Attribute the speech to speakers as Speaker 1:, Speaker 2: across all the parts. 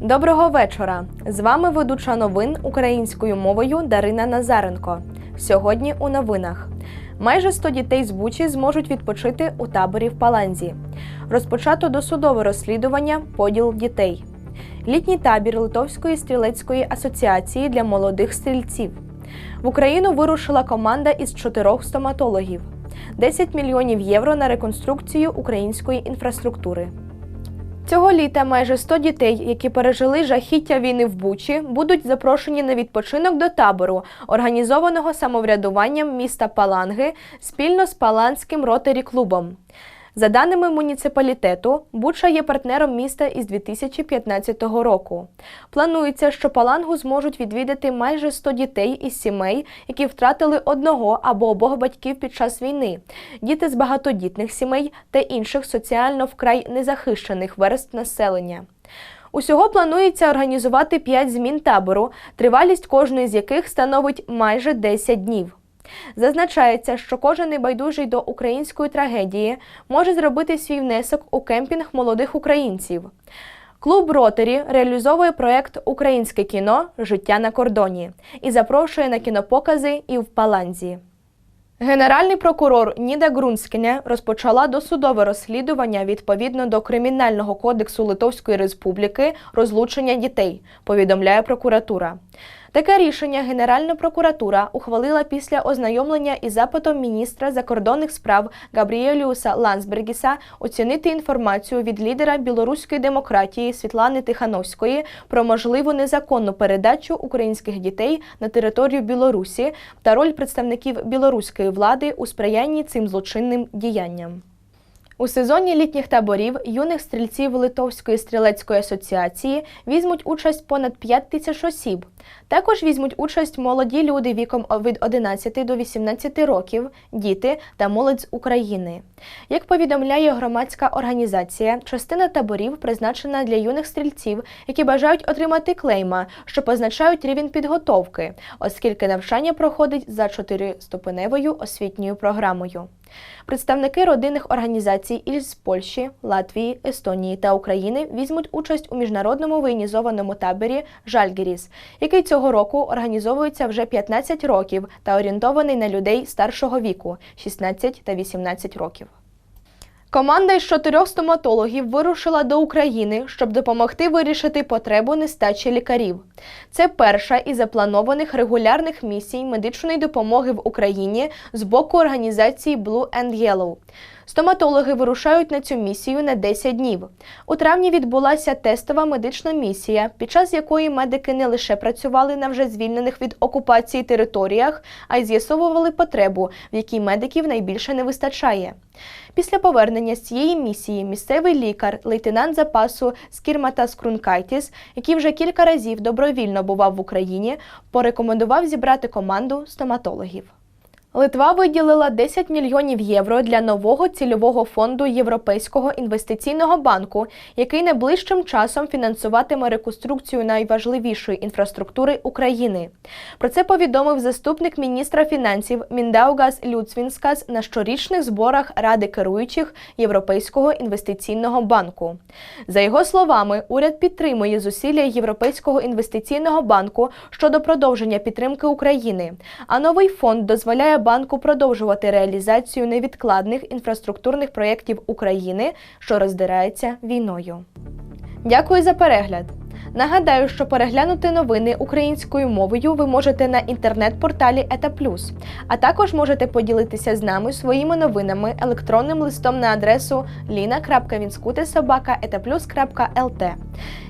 Speaker 1: Доброго вечора! З вами ведуча новин українською мовою Дарина Назаренко. Сьогодні у новинах. Майже 100 дітей з Бучі зможуть відпочити у таборі в Паланзі. Розпочато досудове розслідування поділ дітей. Літній табір Литовської стрілецької асоціації для молодих стрільців. В Україну вирушила команда із чотирьох стоматологів. 10 мільйонів євро на реконструкцію української інфраструктури. Цього літа майже 100 дітей, які пережили жахіття війни в Бучі, будуть запрошені на відпочинок до табору, організованого самоврядуванням міста Паланги спільно з Паланським ротарі клубом. За даними муніципалітету, Буча є партнером міста із 2015 року. Планується, що Палангу зможуть відвідати майже 100 дітей із сімей, які втратили одного або обох батьків під час війни, діти з багатодітних сімей та інших соціально вкрай незахищених верств населення. Усього планується організувати 5 змін табору, тривалість кожної з яких становить майже 10 днів. Зазначається, що кожен небайдужий до української трагедії може зробити свій внесок у кемпінг молодих українців. Клуб Ротері реалізовує проект Українське кіно Життя на кордоні і запрошує на кінопокази і в Паланзі. Генеральний прокурор Ніда Грунскіне розпочала досудове розслідування відповідно до Кримінального кодексу Литовської Республіки розлучення дітей, повідомляє прокуратура. Таке рішення Генеральна прокуратура ухвалила після ознайомлення із запитом міністра закордонних справ Габріеліуса Лансбергіса оцінити інформацію від лідера білоруської демократії Світлани Тихановської про можливу незаконну передачу українських дітей на територію Білорусі та роль представників білоруської влади у сприянні цим злочинним діянням. У сезоні літніх таборів юних стрільців Литовської стрілецької асоціації візьмуть участь понад 5 тисяч осіб. Також візьмуть участь молоді люди віком від 11 до 18 років, діти та молодь з України. Як повідомляє громадська організація, частина таборів призначена для юних стрільців, які бажають отримати клейма, що позначають рівень підготовки, оскільки навчання проходить за чотириступеневою освітньою програмою. Представники родинних організацій із Польщі, Латвії, Естонії та України візьмуть участь у міжнародному воєнізованому таборі Жальгеріс, який цього року організовується вже 15 років та орієнтований на людей старшого віку 16 та 18 років. Команда із чотирьох стоматологів вирушила до України, щоб допомогти вирішити потребу нестачі лікарів. Це перша із запланованих регулярних місій медичної допомоги в Україні з боку організації Blue and Yellow. Стоматологи вирушають на цю місію на 10 днів. У травні відбулася тестова медична місія, під час якої медики не лише працювали на вже звільнених від окупації територіях, а й з'ясовували потребу, в якій медиків найбільше не вистачає. Після повернення з цієї місії місцевий лікар, лейтенант запасу Скірматас Крункайтіс, який вже кілька разів добровільно бував в Україні, порекомендував зібрати команду стоматологів. Литва виділила 10 мільйонів євро для нового цільового фонду Європейського інвестиційного банку, який найближчим часом фінансуватиме реконструкцію найважливішої інфраструктури України. Про це повідомив заступник міністра фінансів Міндаугас Люцвінскас на щорічних зборах Ради керуючих Європейського інвестиційного банку. За його словами, уряд підтримує зусилля Європейського інвестиційного банку щодо продовження підтримки України, а новий фонд дозволяє банку продовжувати реалізацію невідкладних інфраструктурних проєктів України, що роздирається війною. Дякую за перегляд. Нагадаю, що переглянути новини українською мовою ви можете на інтернет-порталі Ета а також можете поділитися з нами своїми новинами електронним листом на адресу lina.vinskute.etaplus.lt.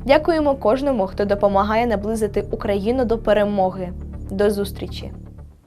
Speaker 1: Дякуємо кожному, хто допомагає наблизити Україну до перемоги. До зустрічі!